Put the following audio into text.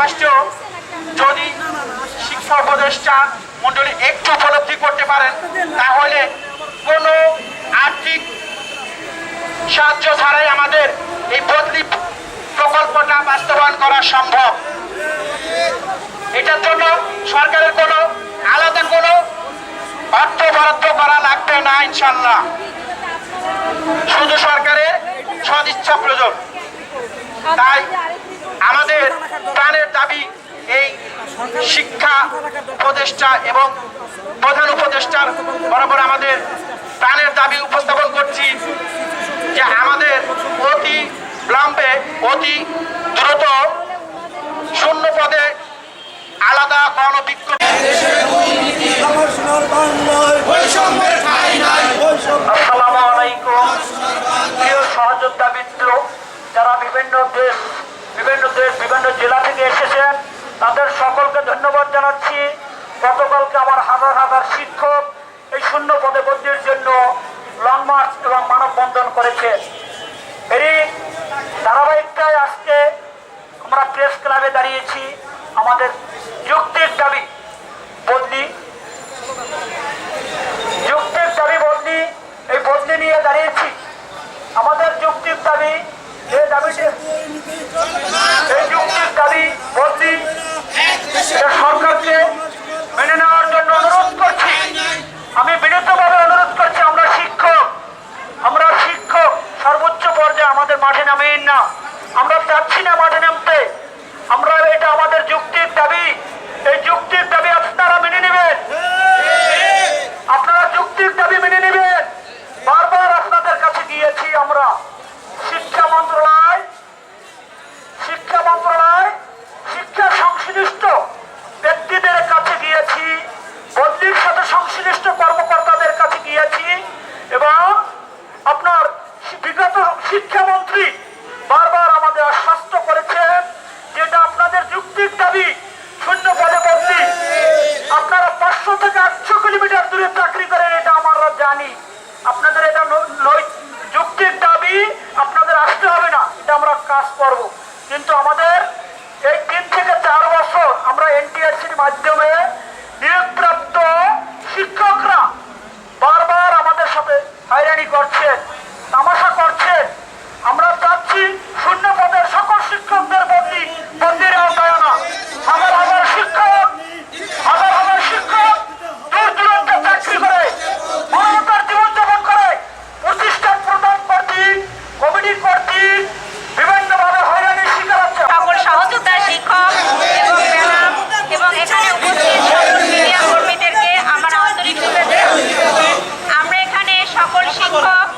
পাঁচটিও যদি শিক্ষা উপদেষ্টা মন্ডলী একটু উপলব্ধি করতে পারেন, তাহলে কোনো আর্থিক সাহায্য ছাড়াই আমাদের এই বদলি প্রকল্পটা বাস্তবায়ন করা সম্ভব। এটার জন্য সরকারের কোনো আলাদা কোনো অর্থ বরাদ্দ করা লাগবে না ইনশাল্লাহ শুধু সরকারের সদিচ্ছা প্রয়োজন। তাই প্রাণের দাবি এই শিক্ষা উপদেষ্টা এবং প্রধান উপদেষ্টার বরাবর আমাদের প্রাণের দাবি উপস্থাপন করছি যে আমাদের অতি বিলম্বে, অতি দ্রুত শূন্য পদে আলাদা গণবিক্ষোভ আসসালামু আলাইকুম। প্রিয় সহযোদ্ধা যারা বিভিন্ন দেশ বিভিন্ন দেশ, বিভিন্ন জেলা থেকে এসেছেন। তাদের সকলকে ধন্যবাদ জানাচ্ছি। গতকালকে আমার হাজার হাজার শিক্ষক এই শূন্য পদে বদলির জন্য লং মার্চ এবং মানববন্ধন করেছে এরই ধারাবাহিকতায় আজকে আমরা প্রেস ক্লাবে দাঁড়িয়েছি। আমাদের যুক্তির দাবি, বদলি যুক্তির দাবি বদলি এই বদলি নিয়ে দাঁড়িয়েছি আমাদের যুক্তির দাবি এই দাবিটি এই যুক্তির দাবি বদলি এটা সরকারকে মেনে নেওয়ার জন্য অনুরোধ করছি আমি বিনীতভাবে অনুরোধ করছি আমরা শিক্ষক আমরা শিক্ষক সর্বোচ্চ পর্যায়ে আমাদের মাঠে নামেন না আমরা চাচ্ছি না মাঠে নামতে আমরা এটা আমাদের যুক্তির দাবি এই যুক্তির দাবি আপনারা মেনে নেবেন আপনারা যুক্তির দাবি মেনে নেবেন বারবার আপনাদের কাছে গিয়েছি আমরা শিক্ষা মন্ত্রণালয় শিক্ষা মন্ত্রণালয় শিক্ষা সংশ্লিষ্ট ব্যক্তিদের কাছে গিয়েছি বদলির সাথে সংশ্লিষ্ট কর্মকর্তাদের কাছে গিয়েছি এবং আপনার বিগত শিক্ষামন্ত্রী বারবার আমাদের আশ্বস্ত করেছেন যেটা আপনাদের যুক্তির দাবি শূন্য পদে বদলি আপনারা পাঁচশো থেকে আটশো কিলোমিটার দূরে চাকরি করেন এটা আমরা জানি আপনাদের এটা ন- নৈ- যুক্তির দাবি আপনাদের আসতে হবে না এটা আমরা কাজ করব। কিন্তু আমাদের এই তিন থেকে চার বছর আমরা এনটিআরসির মাধ্যমে 辛苦了。